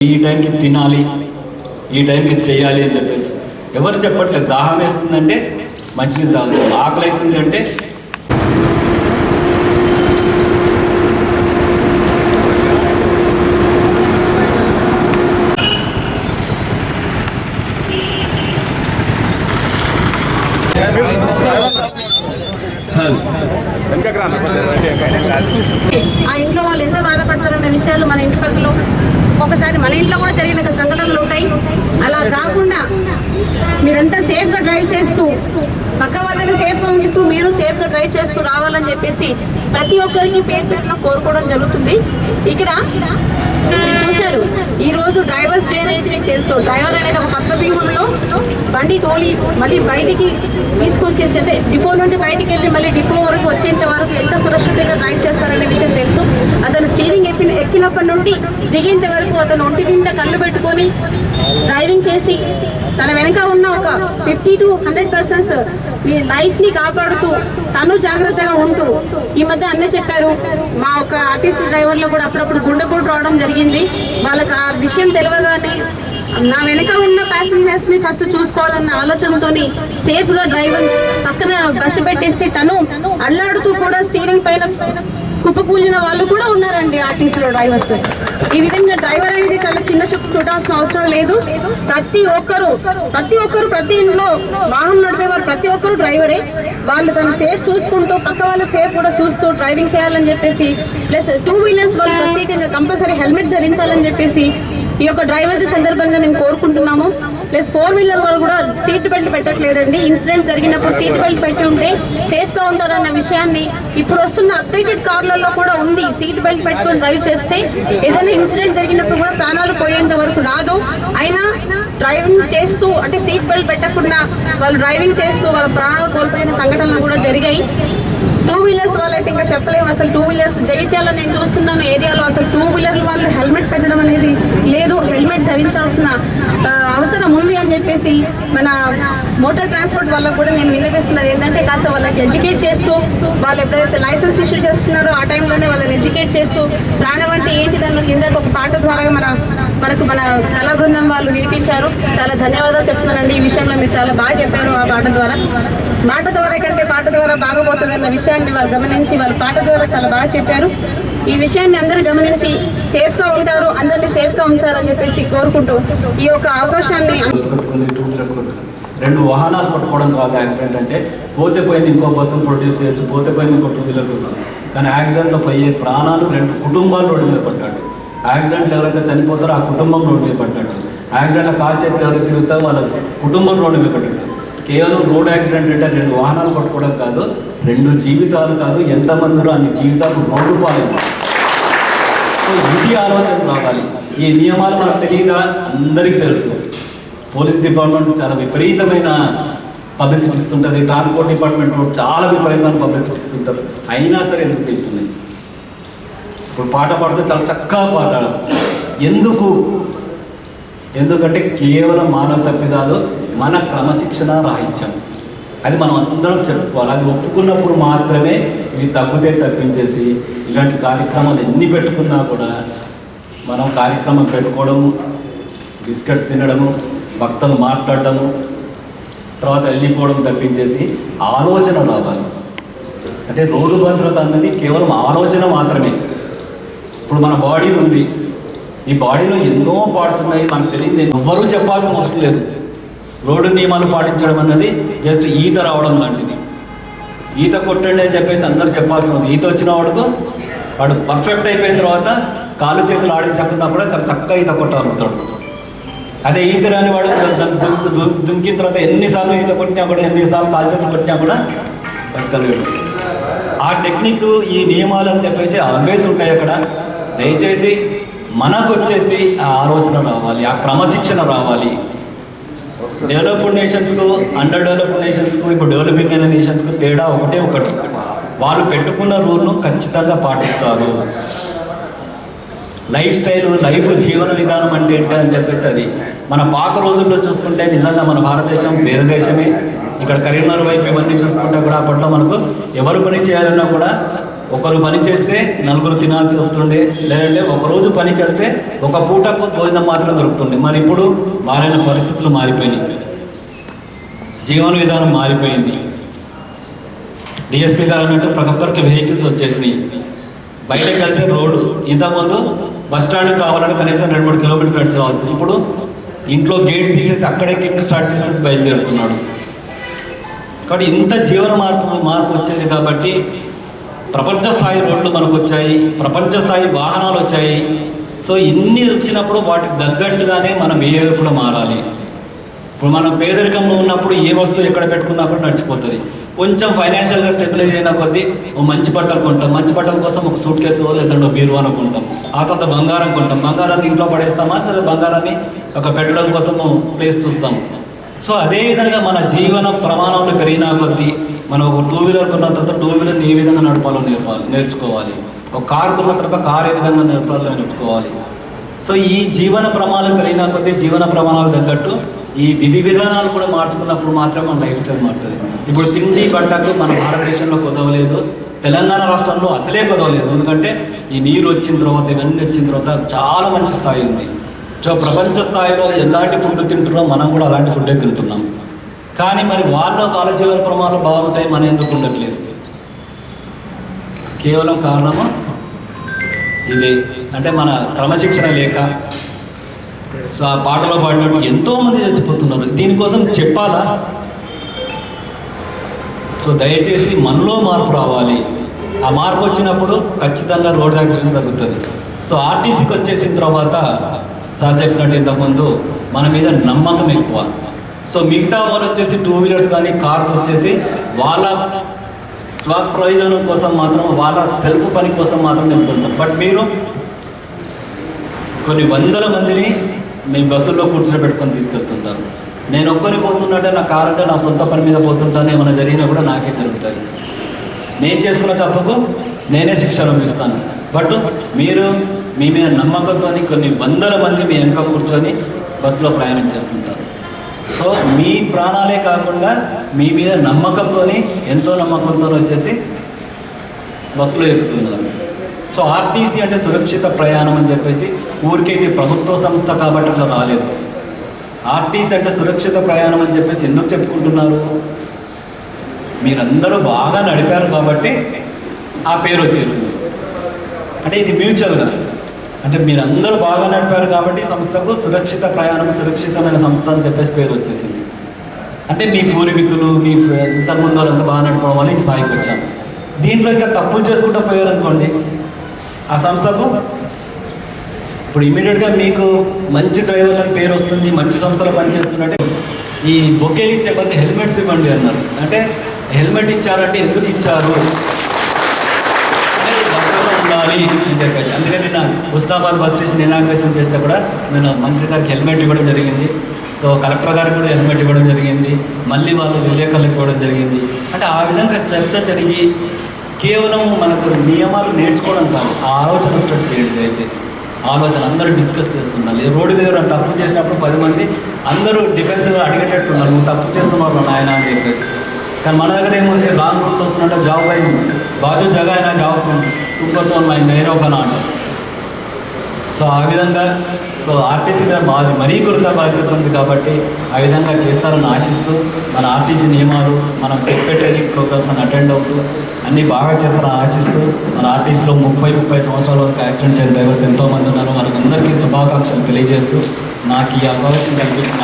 ఈ టైంకి తినాలి ఈ టైంకి చేయాలి అని చెప్పేసి. ఎవరు చెప్పట్లేదు దాహం వేస్తుందంటే మంచినీళ్ళు తాగుతారు. ఆకలి అవుతుంది అంటే ఆ ఇంట్లో వాళ్ళు ఎంత బాధపడతారనే విషయాలు మన ఇంటి పక్కలో ఒకసారి మన ఇంట్లో కూడా జరిగిన సంఘటనలు ఉంటాయి. అలా కాకుండా మీరంతా సేఫ్గా డ్రైవ్ చేస్తూ పక్క వాళ్ళని సేఫ్గా ఉంచుతూ మీరు సేఫ్గా డ్రైవ్ చేస్తూ రావాలని చెప్పేసి ప్రతి ఒక్కరికి పేరు పేరున కోరుకోవడం జరుగుతుంది. ఇక్కడ మీరు చూశారు ఈరోజు డ్రైవర్స్ డే అనేది మీకు తెలుసు. డ్రైవర్ అనేది ఒక పక్క వ్యూహంలో బండి తోలి మళ్ళీ బయటికి తీసుకొచ్చేసి అంటే డిపో నుండి బయటికి వెళ్ళి మళ్ళీ డిపో వరకు వచ్చేంత వరకు ఎంత సురక్షితంగా డ్రైవ్ చేస్తారనే విషయం స్టీరింగ్ ఎక్కిన ఎక్కినప్పటి నుండి దిగేంత వరకు అతను ఒంటి నిండా కళ్ళు పెట్టుకొని డ్రైవింగ్ చేసి తన వెనక ఉన్న ఒక ఫిఫ్టీ టు హండ్రెడ్ పర్సెంట్స్ మీ లైఫ్ని కాపాడుతూ తను జాగ్రత్తగా ఉంటూ ఈ మధ్య అన్న చెప్పారు మా ఒక ఆర్టీసీ డ్రైవర్లో కూడా అప్పుడప్పుడు గుండెపోటు రావడం జరిగింది. వాళ్ళకి ఆ విషయం తెలియగానే నా వెనక ఉన్న ప్యాసింజర్స్ని ఫస్ట్ చూసుకోవాలన్న ఆలోచనతో సేఫ్గా డ్రైవర్ పక్కన బస్సు పెట్టేసి తను అల్లాడుతూ కూడా స్టీరింగ్ పైన పూజిన వాళ్ళు కూడా ఉన్నారండి ఆర్టీసీలో డ్రైవర్స్. ఈ విధంగా డ్రైవర్ అనేది చాలా చిన్న చూపు చూడాల్సిన అవసరం లేదు. ప్రతి ఒక్కరు ప్రతి ఒక్కరు ప్రతి ఇంట్లో వాహనం నడిపేవారు ప్రతి ఒక్కరు డ్రైవరే. వాళ్ళు తను సేఫ్ చూసుకుంటూ పక్క వాళ్ళ సేఫ్ కూడా చూస్తూ డ్రైవింగ్ చేయాలని చెప్పేసి ప్లస్ టూ వీలర్స్ వాళ్ళు ప్రత్యేకంగా కంపల్సరీ హెల్మెట్ ధరించాలని చెప్పేసి ఈ యొక్క డ్రైవర్ సందర్భంగా మేము కోరుకుంటున్నాము. ప్లస్ ఫోర్ వీలర్ వాళ్ళు కూడా సీట్ బెల్ట్ పెట్టట్లేదండి. ఇన్సిడెంట్ జరిగినప్పుడు సీట్ బెల్ట్ పెట్టి ఉంటే సేఫ్గా ఉంటారన్న విషయాన్ని ఇప్పుడు వస్తున్న అప్డేటెడ్ కార్లలో కూడా ఉంది. సీట్ బెల్ట్ పెట్టుకొని డ్రైవ్ చేస్తే ఏదైనా ఇన్సిడెంట్ జరిగినప్పుడు కూడా ప్రాణాలు పోయేంత వరకు రాదు. అయినా డ్రైవింగ్ చేస్తూ అంటే సీట్ బెల్ట్ పెట్టకుండా వాళ్ళు డ్రైవింగ్ చేస్తూ వాళ్ళ ప్రాణాలు కోల్పోయిన సంఘటనలు కూడా జరిగాయి. టూ వీలర్స్ వాళ్ళైతే ఇంకా చెప్పలేము. అసలు టూ వీలర్స్ జగిత్యాల నేను చూస్తున్నాను ఏరియాలో అసలు టూ వీలర్ వాళ్ళు హెల్మెట్ పెట్టడం అనేది లేదు. హెల్మెట్ ధరించాల్సిన చేసి మన మోటార్ ట్రాన్స్పోర్ట్ వల్ల కూడా నేను వినిపిస్తున్నది ఏంటంటే కాస్త వాళ్ళకి ఎడ్యుకేట్ చేస్తూ వాళ్ళు ఎప్పుడైతే లైసెన్స్ ఇష్యూ చేస్తున్నారో ఆ టైంలోనే వాళ్ళని ఎడ్యుకేట్ చేస్తూ ప్రాణం అంటే ఏంటి దాని ఇందాక ఒక పాట ద్వారా మన మనకు మన కళా బృందం వాళ్ళు వినిపించారు. చాలా ధన్యవాదాలు చెప్తున్నానండి. ఈ విషయంలో మీరు చాలా బాగా చెప్పారు ఆ పాట ద్వారా. మాట ద్వారా కంటే పాట ద్వారా బాగపోతుంది అన్న విషయాన్ని వాళ్ళు గమనించి వాళ్ళ పాట ద్వారా చాలా బాగా చెప్పారు. ఈ విషయాన్ని అందరూ గమనించి సేఫ్గా ఉంటారు అందరినీ సేఫ్గా ఉంచారని చెప్పేసి కోరుకుంటూ ఈ యొక్క అవకాశాన్ని టూ వీలర్స్ రెండు వాహనాలు పట్టుకోవడం కాదు యాక్సిడెంట్ అంటే పోతే పోయింది ఇంకో బస్సును ప్రొడ్యూస్ చేయొచ్చు పోతే పోయింది ఇంకో టూ వీలర్ కానీ యాక్సిడెంట్లో పోయే ప్రాణాలు రెండు కుటుంబాలు రోడ్డు మీద పడ్డాడు. యాక్సిడెంట్లు ఎవరైతే చనిపోతారో ఆ కుటుంబం రోడ్డు మీద పడ్డాడు. యాక్సిడెంట్లో కాల్ చేతులు ఎవరైతే తిరుగుతారో వాళ్ళ కుటుంబం రోడ్డు మీద పడ్డాడు. కేవలం రోడ్ యాక్సిడెంట్ అంటే రెండు వాహనాలు కొట్టుకోవడం కాదు రెండు జీవితాలు కాదు ఎంతమందిలో అన్ని జీవితాలు రోడ్డు సో ఇది ఆలోచన రావాలి. ఈ నియమాలు మనకు తెలియదా అందరికీ తెలుసు. పోలీస్ డిపార్ట్మెంట్ చాలా విపరీతమైన పబ్లిసిటీ ఇస్తుంటుంది. ట్రాన్స్పోర్ట్ డిపార్ట్మెంట్ చాలా విపరీతమైన పబ్లిసిటీ ఇస్తుంటారు అయినా సరే ఎందుకు వెళ్తున్నాయి ఇప్పుడు పాట పాడితే చాలా చక్కగా పాడాలి. ఎందుకు? ఎందుకంటే కేవలం మానవ తప్పిదాలు మన క్రమశిక్షణ రాహిత్యం అది మనం అందరం చెప్పుకోవాలి అది ఒప్పుకున్నప్పుడు మాత్రమే ఇవి తగ్గుతే తప్పించేసి ఇలాంటి కార్యక్రమాలు ఎన్ని పెట్టుకున్నా కూడా మనం కార్యక్రమం పెట్టుకోవడము బిస్కెట్స్ తినడము భక్తులు మాట్లాడడము తర్వాత వెళ్ళిపోవడం తప్పించేసి ఆలోచన రావాలి. అంటే రోడ్డు భద్రత అన్నది కేవలం ఆలోచన మాత్రమే. ఇప్పుడు మన బాడీ ఉంది. ఈ బాడీలో ఎన్నో పార్ట్స్ ఉన్నాయి. మనకు తెలియదు. ఎవ్వరూ చెప్పాల్సిన అవసరం లేదు. రోడ్డు నియమాలు పాటించడం అన్నది జస్ట్ ఈత రావడం లాంటిది. ఈత కొట్టండి అని చెప్పేసి అందరు చెప్పాల్సిన ఈత వచ్చిన వాడుకు వాడు పర్ఫెక్ట్ అయిపోయిన తర్వాత కాలు చేతులు ఆడించకుండా కూడా చాలా చక్కగా ఈత కొట్టగలుగుతాడు. అదే ఈత రాని వాడు దుంకిన తర్వాత ఎన్నిసార్లు ఈత కొట్టినా కూడా ఎన్నిసార్లు కాలు చేతులు కొట్టినా కూడా బతకలేడు ఆ టెక్నిక్ ఈ నియమాలు అని చెప్పేసి ఆల్వేస్ ఉంటాయి అక్కడ. దయచేసి మనకు వచ్చేసి ఆ ఆలోచన రావాలి ఆ క్రమశిక్షణ రావాలి. డెవలప్డ్ నేషన్స్కు అండర్ డెవలప్డ్ నేషన్స్కు ఇప్పుడు డెవలపింగ్ అయిన నేషన్స్కు తేడా ఒకటే ఒకటి. వాళ్ళు పెట్టుకున్న రూల్ను ఖచ్చితంగా పాటిస్తారు. లైఫ్ స్టైల్ లైఫ్ జీవన విధానం అంటే ఏంటి అని చెప్పేసి అది. మన పాత రోజుల్లో చూసుకుంటే నిజంగా మన భారతదేశం పేద దేశమే. ఇక్కడ కరీంనగర్ వైపు ఇవన్నీ చూసుకుంటే కూడా అప్పట్లో మనకు ఎవరు పని చేయాలన్నా కూడా ఒకరు పని చేస్తే నలుగురు తినాల్సి వస్తుండే. లేదంటే ఒకరోజు పనికి వెళ్తే ఒక పూటకు భోజనం మాత్రం దొరుకుతుండే. మరి ఇప్పుడు మారిన పరిస్థితులు మారిపోయినాయి. జీవన విధానం మారిపోయింది. డిఎస్పీ గారు అన్నట్టు ప్రతి ఒక్కరికి వెహికల్స్ వచ్చేసినాయి. బయటకు వెళ్తే రోడ్డు. ఇంతకుముందు బస్ స్టాండ్కి రావాలంటే కనీసం రెండు మూడు కిలోమీటర్లు నడిచవలసింది ఇప్పుడు ఇంట్లో గేట్ తీసేసి అక్కడే కింద స్టార్ట్ చేసేసి బయలుదేరుతున్నాడు. కాబట్టి ఇంత జీవన మార్పు మార్పు వచ్చింది కాబట్టి ప్రపంచ స్థాయి రోడ్లు మనకు వచ్చాయి ప్రపంచ స్థాయి వాహనాలు వచ్చాయి. సో ఇన్ని వచ్చినప్పుడు వాటికి తగ్గట్టుగానే మనం బిహేవియర్ కూడా మారాలి? ఇప్పుడు మనం పేదరికంలో ఉన్నప్పుడు ఏ వస్తువు ఎక్కడ పెట్టుకున్నా కూడా నడిచిపోతుంది. కొంచెం ఫైనాన్షియల్గా స్టెబిలైజ్ అయిన కొద్దీ ఓ మంచి బట్టలు కొంటాం మంచి బట్టల కోసం ఒక సూట్ కేసు లేదంటే ఒక బీరువాను కొంటాం. ఆ తర్వాత బంగారం కొంటాం. బంగారాన్ని ఇంట్లో పడేస్తామా? లేదా బంగారాన్ని ఒక పెట్టడం కోసము ప్లేస్ చూస్తాం. సో అదే విధంగా మన జీవన ప్రమాణంలో పెరిగిన కొద్దీ మనం ఒక టూ వీలర్ కొన్న తర్వాత టూ వీలర్ని ఏ విధంగా నడపాలో నేర్పాలి నేర్చుకోవాలి? ఒక కార్ కొన్న తర్వాత కార్ ఏ విధంగా నడపాలో నేర్చుకోవాలి? సో ఈ జీవన ప్రమాణాలు కలిగిన కొద్దీ జీవన ప్రమాణాలు తగ్గట్టు ఈ విధి విధానాలు కూడా మార్చుకున్నప్పుడు మాత్రమే మన లైఫ్ స్టైల్ మారుతుంది. ఇప్పుడు తిండి బట్టకు మన భారతదేశంలో కుదవలేదు తెలంగాణ రాష్ట్రంలో అసలే కుదవలేదు. ఎందుకంటే ఈ నీరు వచ్చిన తర్వాత ఇవన్నీ వచ్చిన తర్వాత చాలా మంచి స్థాయి ఉంది. సో ప్రపంచ స్థాయిలో ఎలాంటి ఫుడ్ తింటున్నాం మనం కూడా అలాంటి ఫుడ్డే తింటున్నాం. కానీ మరి వాళ్ళ వాళ్ళ జీవన ప్రమాణాలు బాగుంటాయి మనం ఎందుకు ఉండట్లేదు? కేవలం కారణము? ఇదే. అంటే మన క్రమశిక్షణ లేక. సో ఆ పాటలో పాడినట్టు ఎంతోమంది చచ్చిపోతున్నారు. దీనికోసం చెప్పాలా? సో దయచేసి మనలో మార్పు రావాలి. ఆ మార్పు వచ్చినప్పుడు ఖచ్చితంగా రోడ్ యాక్సిడెంట్ తగ్గుతుంది సో ఆర్టీసీకి వచ్చేసిన తర్వాత సార్ చెప్పినట్టు ఇంతకుముందు మన మీద నమ్మకం ఎక్కువ. సో మిగతా వాళ్ళు వచ్చేసి టూ వీలర్స్ కానీ కార్స్ వచ్చేసి వాళ్ళ స్వప్రయోజనం కోసం మాత్రం వాళ్ళ సెల్ఫ్ పని కోసం మాత్రం వెళ్తుంటారు బట్ మీరు కొన్ని వందల మందిని మీ బస్సుల్లో కూర్చొని పెట్టుకొని తీసుకెళ్తుంటారు నేను ఒక్కని పోతున్నట్టే నా కారు అంటే నా సొంత పని మీద పోతుంటాను ఏమైనా జరిగినా కూడా నాకే జరుగుతుంది నేను చేసుకున్న తప్పకు నేనే శిక్ష అనుభవిస్తాను. బట్ మీరు మీ మీద నమ్మకంతో కొన్ని వందల మంది మీ వెనక కూర్చొని బస్సులో ప్రయాణం చేస్తుంటారు. సో మీ ప్రాణాలే కాకుండా మీ మీద నమ్మకంతో ఎంతో నమ్మకంతో వచ్చేసి బస్సులో ఎక్కుతున్నారు. సో ఆర్టీసీ అంటే సురక్షిత ప్రయాణం అని చెప్పేసి ఊరికే ఇది ప్రభుత్వ సంస్థ కాబట్టి అట్లా రాలేదు. ఆర్టీసీ అంటే సురక్షిత ప్రయాణం అని చెప్పేసి ఎందుకు చెప్పుకుంటున్నారు? మీరందరూ బాగా నడిపారు కాబట్టి ఆ పేరు వచ్చేసింది. అంటే ఇది మ్యూచువల్గా. అంటే మీరందరూ బాగా నడిపారు కాబట్టి సంస్థకు సురక్షిత ప్రయాణం సురక్షితమైన సంస్థ అని చెప్పేసి పేరు వచ్చేసింది. అంటే మీ పూర్వీకులు మీ ఇంతకుముందు వాళ్ళు వాళ్ళంతా బాగా నడపడం వల్ల ఈ స్థాయికి వచ్చాను దీంట్లో ఇంకా తప్పులు చేసుకుంటూ పోయారు అనుకోండి ఆ సంస్థకు ఇప్పుడు ఇమీడియట్గా మీకు మంచి డ్రైవర్ అని పేరు వస్తుంది మంచి సంస్థలో పనిచేస్తున్నట్టే ఈ బొకేలు ఇచ్చే కొద్ది హెల్మెట్స్ ఇవ్వండి అన్నారు. అంటే హెల్మెట్ ఇచ్చారంటే ఎందుకు ఇచ్చారు? ఉండాలి అని చెప్పేసి. అందుకని హుస్నాబాద్ బస్ స్టేషన్ ఇనాగ్రేషన్ చేస్తే కూడా నేను మంత్రి గారికి హెల్మెట్ ఇవ్వడం జరిగింది. సో కలెక్టర్ గారికి కూడా హెల్మెట్ ఇవ్వడం జరిగింది. మళ్ళీ వాళ్ళు విలేకరులకు ఇవ్వడం జరిగింది. అంటే ఆ విధంగా చర్చ జరిగి కేవలం మనకు నియమాలు నేర్చుకోవడం కాదు ఆ ఆలోచన స్టార్ట్ చేయండి దయచేసి. ఆలోచన అందరూ డిస్కస్ చేస్తున్నారు. రోడ్డు మీద తప్పు చేసినప్పుడు పది మంది అందరూ డిఫెన్స్గా అడిగేటట్టు ఉన్నారు నువ్వు తప్పు చేస్తున్నావు నాయన అని చెప్పేసి. కానీ మన దగ్గర ఏముంది? రాంగ్ రూట్ వస్తున్నట్టు జాబ్ అయింది బాజు జగా అయినా జాబ్ తుమ్మతో మై నైరోగన అంటారు సో ఆ విధంగా సో ఆర్టీసీ మీద మాది మరీ కొరత బాధ్యత ఉంది కాబట్టి ఆ విధంగా చేస్తారని ఆశిస్తూ మన ఆర్టీసీ నియమాలు మనం చెప్పే ట్రైనింగ్ ప్రోగ్రామ్స్ అని అటెండ్ అవుతూ అన్నీ బాగా చేస్తారని ఆశిస్తూ మన ఆర్టీసీలో ముప్పై ముప్పై సంవత్సరాల వరకు యాక్సిడెంట్ చేసిన డ్రైవర్స్ ఎంతోమంది ఉన్నారు. వాళ్ళకందరికీ శుభాకాంక్షలు తెలియజేస్తూ నాకు ఈ అవకాశం కల్పించిన